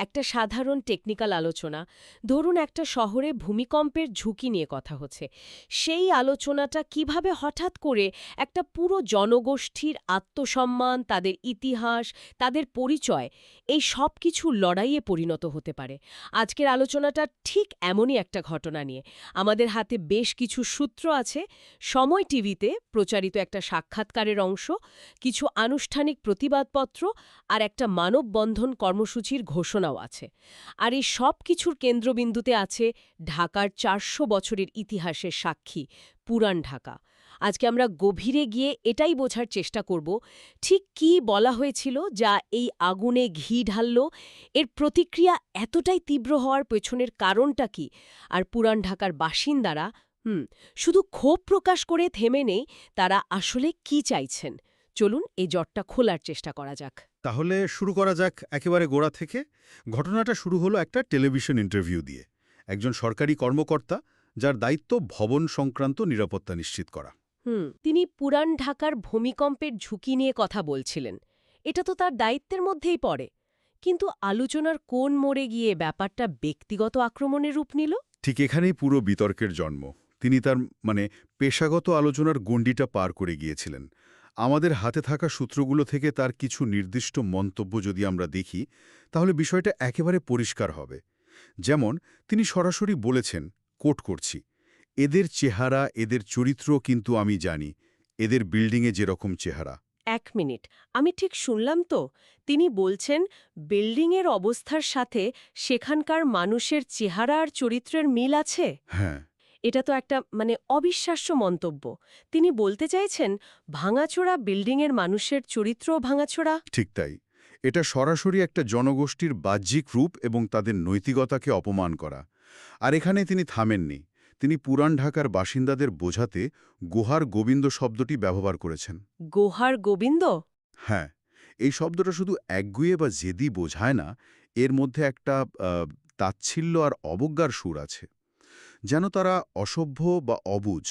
একটা সাধারণ টেকনিক্যাল আলোচনা। ধরুন একটা শহরে ভূমিকম্পের ঝুঁকি নিয়ে কথা হচ্ছে। সেই আলোচনাটা কীভাবে হঠাৎ করে একটা পুরো জনগোষ্ঠীর আত্মসম্মান, তাদের ইতিহাস, তাদের পরিচয়, এই সব কিছুর লড়াইয়ে পরিণত হতে পারে। আজকের আলোচনাটা ঠিক এমনই একটা ঘটনা নিয়ে। আমাদের হাতে বেশ কিছু সূত্র আছে। সময় টিভিতে প্রচারিত একটা সাক্ষাৎকারের অংশ, কিছু আনুষ্ঠানিক প্রতিবাদপত্র আর একটা মানববন্ধন কর্মসূচির ঘোষণাও আছে। আর এই সব কিছুর কেন্দ্রবিন্দুতে আছে ঢাকার চারশো বছরের ইতিহাসের সাক্ষী পুরান ঢাকা। আজকে আমরা গভীরে গিয়ে এটাই বোঝার চেষ্টা করব, ঠিক কি বলা হয়েছিল যা এই আগুনে ঘি ঢালল, এর প্রতিক্রিয়া এতটাই তীব্র হওয়ার পেছনের কারণটা কি, আর পুরান ঢাকার বাসিন্দারা, হুম, শুধু ক্ষোভ প্রকাশ করে থেমে নেই, তারা আসলে কি চাইছেন? চলুন এই জটটা খোলার চেষ্টা করা যাক। তাহলে শুরু করা যাক একেবারে গোড়া থেকে। ঘটনাটা শুরু হলো একটা টেলিভিশন ইন্টারভিউ দিয়ে। একজন সরকারি কর্মকর্তা যার দায়িত্ব ভবন সংক্রান্ত নিরাপত্তা নিশ্চিত করা। হুম তিনি পুরান ঢাকার ভূমিকম্পের ঝুঁকি নিয়ে কথা বলছিলেন। এটা তো তার দায়িত্বের মধ্যেই পড়ে। কিন্তু আলোচনার কোন মোড়ে গিয়ে ব্যাপারটা ব্যক্তিগত আক্রমণের রূপ নিল? ঠিক এখানেই পুরো বিতর্কের জন্ম। তিনি তার মানে পেশাগত আলোচনার গণ্ডিটা পার করে গিয়েছিলেন। আমাদের হাতে থাকা সূত্রগুলো থেকে তার কিছু নির্দিষ্ট মন্তব্য যদি আমরা দেখি তাহলে বিষয়টা একেবারে পরিষ্কার হবে। যেমন তিনি সরাসরি বলেছেন কোট করছি। এদের চেহারা এদের চরিত্র কিন্তু আমি জানি। এদের বিল্ডিংয়ে যেরকম চেহারা। এক মিনিট আমি ঠিক শুনলাম তো। তিনি বলছেন বিল্ডিংয়ের অবস্থার সাথে সেখানকার মানুষের চেহারা আর চরিত্রের মিল আছে? হ্যাঁ। এটা তো একটা মানে অবিশ্বাস্য মন্তব্য। তিনি বলতে চাইছেন ভাঙাচোরা বিল্ডিংয়ের মানুষের চরিত্রও ভাঙাচোরা। ঠিক তাই। এটা সরাসরি একটা জনগোষ্ঠীর বাহ্যিক রূপ এবং তাদের নৈতিকতাকে অপমান করা। আর এখানে তিনি থামেননি। তিনি পুরান ঢাকার বাসিন্দাদের বোঝাতে গুহার গোবিন্দ শব্দটি ব্যবহার করেছেন। গোহার গোবিন্দ? হ্যাঁ এই শব্দটা শুধু একগুয়ে বা জেদি বোঝায় না এর মধ্যে একটা তাচ্ছিল্য আর অবজ্ঞার সুর আছে। যেন তারা অসভ্য বা অবুঝ।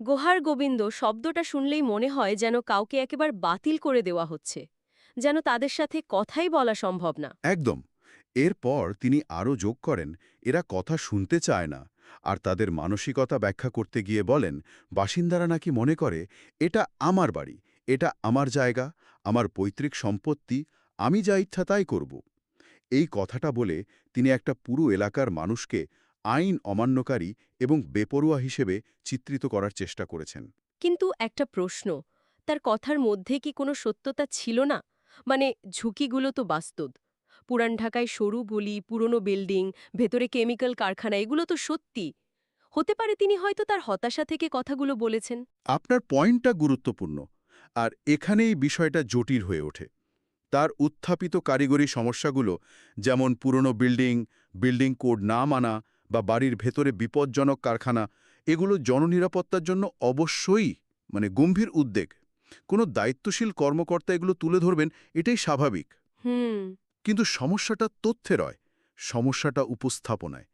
গোহার গোবিন্দ শব্দটা শুনলেই মনে হয় যেন কাউকে একেবার বাতিল করে দেওয়া হচ্ছে যেন তাদের সাথে কথাই বলা সম্ভব না। একদম। এরপর তিনি আরও যোগ করেন এরা কথা শুনতে চায় না আর তাদের মানসিকতা ব্যাখ্যা করতে গিয়ে বলেন বাসিন্দারা নাকি মনে করে এটা আমার বাড়ি এটা আমার জায়গা আমার পৈতৃক সম্পত্তি আমি যা ইচ্ছা তাই করব। এই কথাটা বলে তিনি একটা পুরো এলাকার মানুষকে আইন অমান্যকারী এবং বেপরোয়া হিসেবে চিত্রিত করার চেষ্টা করেছেন। কিন্তু একটা প্রশ্ন তার কথার মধ্যে কি কোনো সত্যতা ছিল না? মানে ঝুঁকিগুলো তো বাস্তব। পুরান ঢাকায় সরু গলি পুরনো বিল্ডিং ভেতরে কেমিক্যাল কারখানা এগুলো তো সত্যি। হতে পারে তিনি হয়তো তার হতাশা থেকে কথাগুলো বলেছেন। আপনার পয়েন্টটা গুরুত্বপূর্ণ আর এখানেই বিষয়টা জটিল হয়ে ওঠে। তার উত্থাপিত কারিগরি সমস্যাগুলো যেমন পুরনো বিল্ডিং বিল্ডিং কোড না মানা বা বাড়ির ভেতরে বিপজ্জনক কারখানা এগুলো জননিরাপত্তার জন্য অবশ্যই মানে গম্ভীর উদ্বেগ। কোনো দায়িত্বশীল কর্মকর্তা এগুলো তুলে ধরবেন এটাই স্বাভাবিক। হুম। কিন্তু সমস্যাটা তথ্যে রয় সমস্যাটা উপস্থাপনায়।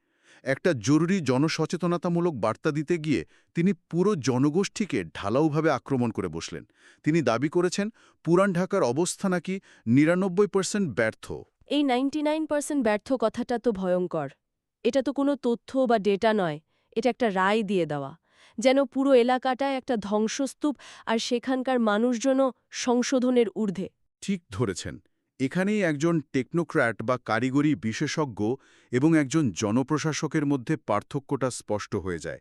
একটা জরুরি জনসচেতনতামূলক বার্তা দিতে গিয়ে তিনি পুরো জনগোষ্ঠীকে ঢালাওভাবে আক্রমণ করে বসলেন। তিনি দাবি করেছেন পুরান ঢাকার অবস্থা নাকি নিরানব্বই পার্সেন্ট ব্যর্থ। এই নাইনটি ব্যর্থ কথাটা তো ভয়ঙ্কর। এটা তো কোনো তথ্য বা ডেটা নয়, এটা একটা রায় দিয়ে দেওয়া। যেন পুরো এলাকাটায় একটা ধ্বংসস্তূপ আর সেখানকার মানুষজনও সংশোধনের ঊর্ধ্বে। ঠিক ধরেছেন। এখানেই একজন টেকনোক্র্যাট বা কারিগরি বিশেষজ্ঞ এবং একজন জনপ্রশাসকের মধ্যে পার্থক্যটা স্পষ্ট হয়ে যায়।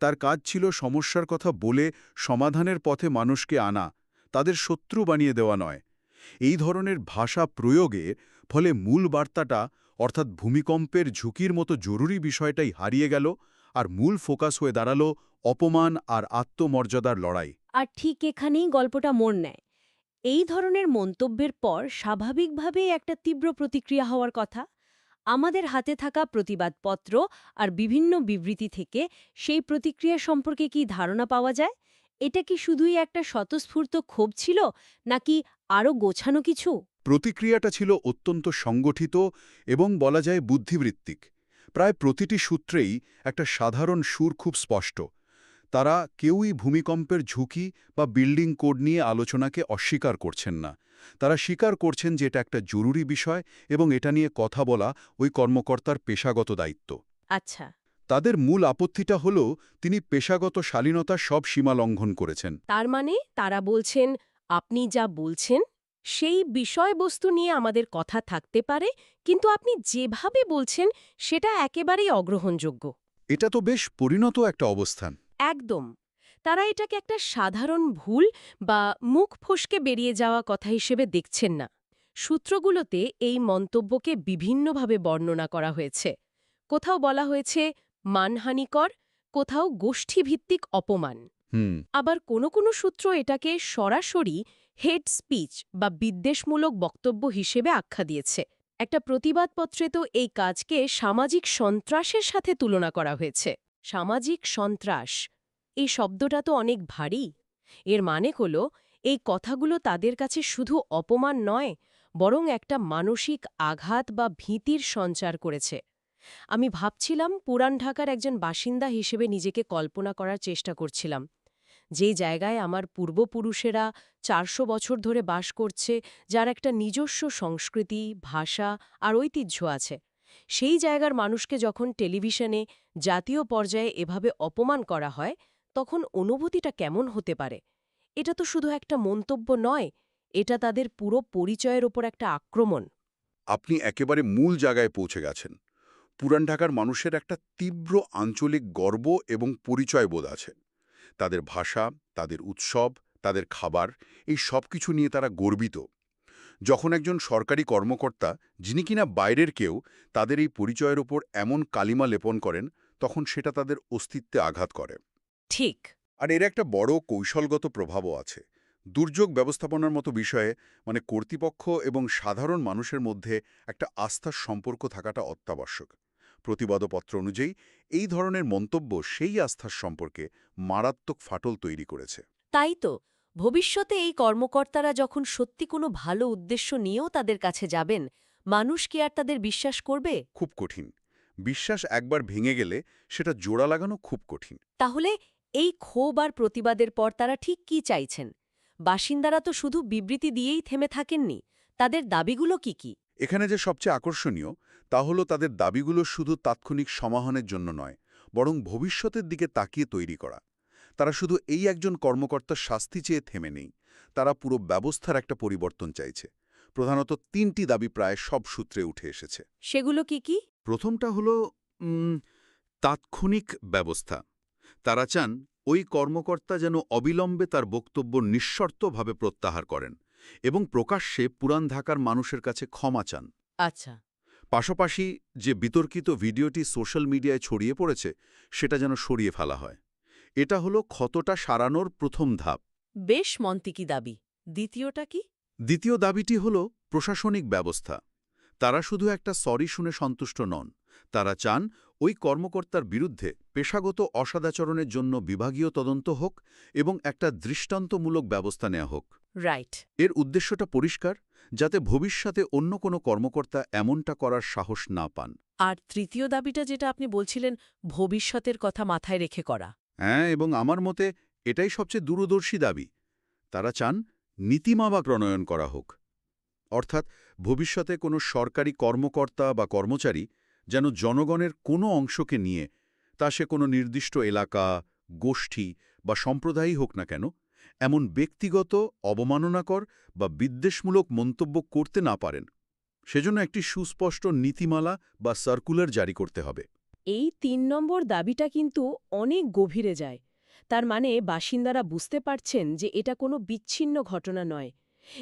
তার কাজ ছিল সমস্যার কথা বলে সমাধানের পথে মানুষকে আনা, তাদের শত্রু বানিয়ে দেওয়া নয়। এই ধরনের ভাষা প্রয়োগে ফলে মূল বার্তাটা, অর্থাৎ ভূমিকম্পের ঝুঁকির মতো জরুরি বিষয়টাই হারিয়ে গেল আর মূল ফোকাস হয়ে দাঁড়াল অপমান আর আত্মমর্যাদার লড়াই। আর ঠিক এখানেই গল্পটা মোড় নেয়। এই ধরনের মন্তব্যের পর স্বাভাবিকভাবেই একটা তীব্র প্রতিক্রিয়া হওয়ার কথা। আমাদের হাতে থাকা প্রতিবাদপত্র আর বিভিন্ন বিবৃতি থেকে সেই প্রতিক্রিয়া সম্পর্কে কি ধারণা পাওয়া যায়? এটা কি শুধুই একটা স্বতঃস্ফূর্ত ক্ষোভ ছিল নাকি আরও গোছানো কিছু? প্রতিক্রিয়াটা ছিল অত্যন্ত সংগঠিত এবং বলা যায় বুদ্ধিবৃত্তিক। প্রায় প্রতিটি সূত্রেই একটা সাধারণ সুর খুব স্পষ্ট। তারা কেউই ভূমিকম্পের ঝুঁকি বা বিল্ডিং কোড নিয়ে আলোচনাকে অস্বীকার করছেন না। তারা স্বীকার করছেন যে এটা একটা জরুরি বিষয় এবং এটা নিয়ে কথা বলা ওই কর্মকর্তার পেশাগত দায়িত্ব। আচ্ছা। তাদের মূল আপত্তিটা হল তিনি পেশাগত শালীনতার সব সীমা লঙ্ঘন করেছেন। তার মানে তারা বলছেন আপনি যা বলছেন সেই বিষয়বস্তু নিয়ে আমাদের কথা থাকতে পারে কিন্তু আপনি যেভাবে বলছেন সেটা একেবারেই অগ্রহণযোগ্য। এটা তো বেশ পরিণত একটা অবস্থান। একদম। তারা এটাকে একটা সাধারণ ভুল বা মুখ ফসকে বেরিয়ে যাওয়া কথা হিসেবে দেখছেন না। সূত্রগুলোতে এই মন্তব্যকে বিভিন্নভাবে বর্ণনা করা হয়েছে। কোথাও বলা হয়েছে মানহানিকর কোথাও গোষ্ঠীভিত্তিক অপমান। আবার কোনো কোনো সূত্র এটাকে সরাসরি হেড স্পিচ বা বিদ্বেষমূলক বক্তব্য হিসেবে আখ্যা দিয়েছে। একটা প্রতিবাদপত্রে তো এই কাজকে সামাজিক সন্ত্রাসের সাথে তুলনা করা হয়েছে। সামাজিক সন্ত্রাস, এই শব্দটা তো অনেক ভারী। এর মানে হল, এই কথাগুলো তাদের কাছে শুধু অপমান নয়, বরং একটা মানসিক আঘাত বা ভীতির সঞ্চার করেছে। আমি ভাবছিলাম পুরান ঢাকার একজন বাসিন্দা হিসেবে নিজেকে কল্পনা করার চেষ্টা করছিলাম। যে জায়গায় আমার পূর্বপুরুষেরা চারশো বছর ধরে বাস করছে, যার একটা নিজস্ব সংস্কৃতি, ভাষা আর ঐতিহ্য আছে, সেই জায়গার মানুষকে যখন টেলিভিশনে জাতীয় পর্যায়ে এভাবে অপমান করা হয়, তখন অনুভূতিটা কেমন হতে পারে? এটা তো শুধু একটা মন্তব্য নয়, এটা তাদের পুরো পরিচয়ের ওপর একটা আক্রমণ। আপনি একেবারে মূল জায়গায় পৌঁছে গেছেন। পুরান ঢাকার মানুষের একটা তীব্র আঞ্চলিক গর্ব এবং পরিচয় বোধ আছে। তাদের ভাষা তাদের উৎসব তাদের খাবার এই সব কিছু নিয়ে তারা গর্বিত। যখন একজন সরকারি কর্মকর্তা যিনি কিনা বাইরের কেউ তাদের এই পরিচয়ের ওপর এমন কালিমা লেপন করেন তখন সেটা তাদের অস্তিত্বে আঘাত করে। ঠিক। আর এর একটা বড় কৌশলগত প্রভাবও আছে। দুর্যোগ ব্যবস্থাপনার মতো বিষয়ে মানে কর্তৃপক্ষ এবং সাধারণ মানুষের মধ্যে একটা আস্থার সম্পর্ক থাকাটা অত্যাবশ্যক। প্রতিবাদপত্র অনুযায়ী এই ধরনের মন্তব্য সেই আস্থার সম্পর্কে মারাত্মক ফাটল তৈরি করেছে। তাই তো ভবিষ্যতে এই কর্মকর্তারা যখন সত্যি কোনো ভালো উদ্দেশ্য নিয়েও তাদের কাছে যাবেন মানুষ কি আর তাদের বিশ্বাস করবে? খুব কঠিন। বিশ্বাস একবার ভেঙে গেলে সেটা জোড়া লাগানো খুব কঠিন। তাহলে এই ক্ষোভ আর প্রতিবাদের পর তারা ঠিক কি চাইছেন? বাসিন্দারা তো শুধু বিবৃতি দিয়েই থেমে থাকেননি তাদের দাবিগুলো কি কি? এখানে যে সবচেয়ে আকর্ষণীয় তা হলো তাদের দাবিগুলো শুধু তাৎক্ষণিক সমাধানের জন্য নয় বরং ভবিষ্যতের দিকে তাকিয়ে তৈরি করা। তারা শুধু এই একজন কর্মকর্তার শাস্তি চেয়ে থেমে নেই তারা পুরো ব্যবস্থার একটা পরিবর্তন চাইছে। প্রধানত তিনটি দাবি প্রায় সব সূত্রে উঠে এসেছে। সেগুলো কি কি? প্রথমটা হলো তাৎক্ষণিক ব্যবস্থা। তারা চান ওই কর্মকর্তা যেন অবিলম্বে তার বক্তব্য নিঃশর্তভাবে প্রত্যাহার করেন। এবং প্রকাশ্যে পুরান ঢাকার মানুষের কাছে ক্ষমা চান। আচ্ছা। পাশাপাশি যে বিতর্কিত ভিডিওটি সোশ্যাল মিডিয়ায় ছড়িয়ে পড়েছে সেটা যেন সরিয়ে ফেলা হয়। এটা হলো ক্ষতটা সারানোর প্রথম ধাপ। বেশ মন্তিকি দাবি। দ্বিতীয়টা কি? দ্বিতীয় দাবিটি হল প্রশাসনিক ব্যবস্থা। তারা শুধু একটা সরি শুনে সন্তুষ্ট নন। তারা চান ওই কর্মকর্তার বিরুদ্ধে পেশাগত অসদাচরণের জন্য বিভাগীয় তদন্ত হোক এবং একটা দৃষ্টান্তমূলক ব্যবস্থা নেওয়া হোক। রাইট এর উদ্দেশ্যটা পরিষ্কার যাতে ভবিষ্যতে অন্য কোনো কর্মকর্তা এমনটা করার সাহস না পান। আর তৃতীয় দাবিটা যেটা আপনি বলছিলেন ভবিষ্যতের কথা মাথায় রেখে করা। হ্যাঁ এবং আমার মতে এটাই সবচেয়ে দূরদর্শী দাবি। তারা চান নীতিমাবা প্রণয়ন করা হোক। অর্থাৎ ভবিষ্যতে কোনো সরকারি কর্মকর্তা বা কর্মচারী যেন জনগণের কোনো অংশকে নিয়ে তা সে কোনো নির্দিষ্ট এলাকা গোষ্ঠী বা সম্প্রদায়ই হোক না কেন এমন ব্যক্তিগত, অবমাননাকর বা বিদ্বেষমূলক মন্তব্য করতে না পারেন। সেজন্য একটি সুস্পষ্ট নীতিমালা বা সার্কুলার জারি করতে হবে। এই তিন নম্বর দাবিটা কিন্তু অনেক গভীরে যায়। তার মানে বাসিন্দারা বুঝতে পারছেন যে এটা কোনো বিচ্ছিন্ন ঘটনা নয়।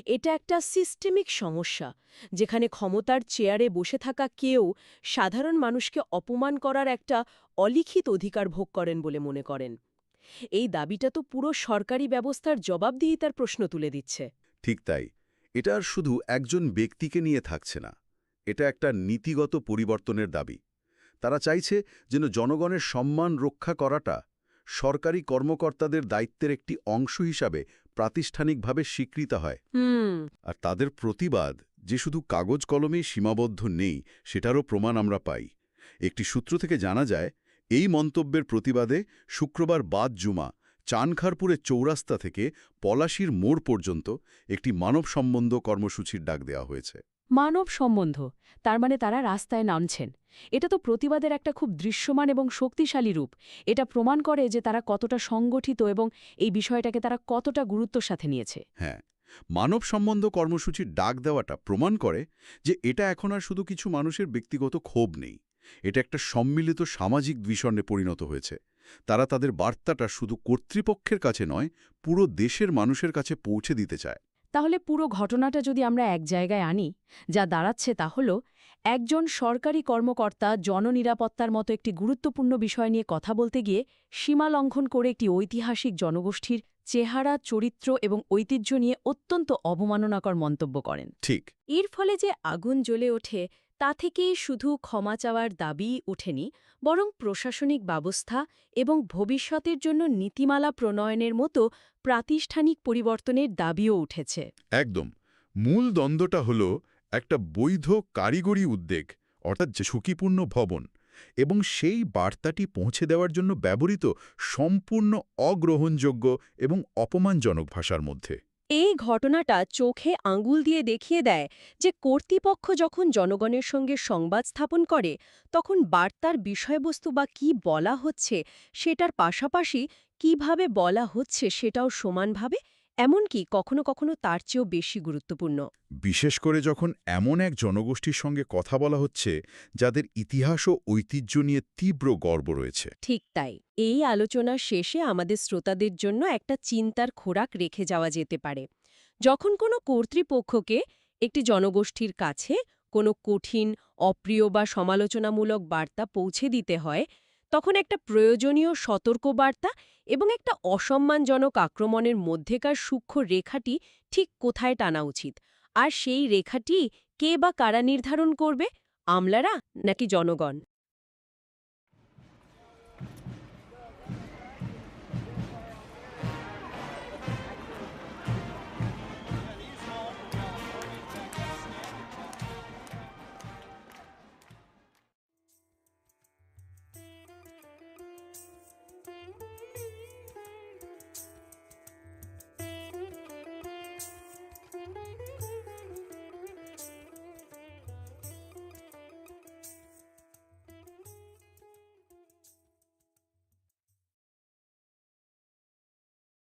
এটা একটা সিস্টেমিক সমস্যা, যেখানে ক্ষমতার চেয়ারে বসে থাকা কেউ সাধারণ মানুষকে অপমান করার একটা অলিখিত অধিকার ভোগ করেন বলে মনে করেন। এই দাবিটা তো পুরো সরকারি ব্যবস্থার জবাবদিহিতার প্রশ্ন তুলে দিচ্ছে। ঠিক তাই। এটা আর শুধু একজন ব্যক্তিকে নিয়ে থাকছে না। এটা একটা নীতিগত পরিবর্তনের দাবি। তারা চাইছে যেন জনগণের সম্মান রক্ষা করাটা সরকারি কর্মকর্তাদের দায়িত্বের একটি অংশ হিসাবে প্রাতিষ্ঠানিকভাবে স্বীকৃত হয়। আর তাদের প্রতিবাদ যে শুধু কাগজ কলমেই সীমাবদ্ধ নেই সেটারও প্রমাণ আমরা পাই। একটি সূত্র থেকে জানা যায় এই মন্তব্যের প্রতিবাদে শুক্রবার বাদ জুমা চানখারপুরের চৌরাস্তা থেকে পলাশির মোড় পর্যন্ত একটি মানব সম্বন্ধ কর্মসূচির ডাক দেওয়া হয়েছে। মানব সম্বন্ধ তার মানে তারা রাস্তায় নামছেন। এটা তো প্রতিবাদের একটা খুব দৃশ্যমান এবং শক্তিশালী রূপ। এটা প্রমাণ করে যে তারা কতটা সংগঠিত এবং এই বিষয়টাকে তারা কতটা গুরুত্বর সাথে নিয়েছে। হ্যাঁ মানব সম্বন্ধ কর্মসূচির ডাক দেওয়াটা প্রমাণ করে যে এটা এখন আর শুধু কিছু মানুষের ব্যক্তিগত ক্ষোভ নেই। এটা একটা সম্মিলিত সামাজিক বিষণে পরিণত হয়েছে। তারা তাদের বার্তাটা শুধু কর্তৃপক্ষের কাছে নয় পুরো দেশের মানুষের কাছে পৌঁছে দিতে চায়। তাহলে পুরো ঘটনাটা যদি আমরা এক জায়গায় আনি যা দাঁড়াচ্ছে তা হল একজন সরকারি কর্মকর্তা জননিরাপত্তার মতো একটি গুরুত্বপূর্ণ বিষয় নিয়ে কথা বলতে গিয়ে সীমা লঙ্ঘন করে একটি ঐতিহাসিক জনগোষ্ঠীর চেহারা চরিত্র এবং ঐতিহ্য নিয়ে অত্যন্ত অবমাননাকর মন্তব্য করেন। ঠিক। এর ফলে যে আগুন জ্বলে ওঠে তা থেকেই শুধু ক্ষমা চাওয়ার দাবিই ওঠেনি, বরং প্রশাসনিক ব্যবস্থা এবং ভবিষ্যতের জন্য নীতিমালা প্রণয়নের মতো প্রাতিষ্ঠানিক পরিবর্তনের দাবিও উঠেছে। একদম। মূল দ্বন্দ্বটা হল একটা বৈধ কারিগরি উদ্বেগ অর্থাৎ ঝুঁকিপূর্ণ ভবন, এবং সেই বার্তাটি পৌঁছে দেওয়ার জন্য ব্যবহৃত সম্পূর্ণ অগ্রহণযোগ্য এবং অপমানজনক ভাষার মধ্যে। এই ঘটনাটা চোখে আঙ্গুল দিয়ে দেখিয়ে দেয় যে কর্তৃপক্ষ যখন জনগণের সঙ্গে সংবাদ স্থাপন করে, তখন বার্তার বিষয়বস্তু বা কি বলা হচ্ছে, সেটার পাশাপাশি কীভাবে বলা হচ্ছে সেটাও সমানভাবে এমনকি কখনো কখনো তার চেয়েও বেশি গুরুত্বপূর্ণ? বিশেষ করে যখন এমন এক জনগোষ্ঠীর সঙ্গে কথা বলা হচ্ছে যাদের ইতিহাস ও ঐতিহ্য নিয়ে তীব্র গর্ব রয়েছে। ঠিক তাই। এই আলোচনার শেষে আমাদের শ্রোতাদের জন্য একটা চিন্তার খোরাক রেখে যাওয়া যেতে পারে। যখন কোনো কর্তৃপক্ষকে একটি জনগোষ্ঠীর কাছে কোনো কঠিন অপ্রিয় বা সমালোচনামূলক বার্তা পৌঁছে দিতে হয় তখন একটা প্রয়োজনীয় সতর্কবার্তা এবং একটা অসম্মানজনক আক্রমণের মধ্যেকার সূক্ষ্ম রেখাটি ঠিক কোথায় টানা উচিত? আর সেই রেখাটি কে বা কারা নির্ধারণ করবে? আমলারা নাকি জনগণ? Bye.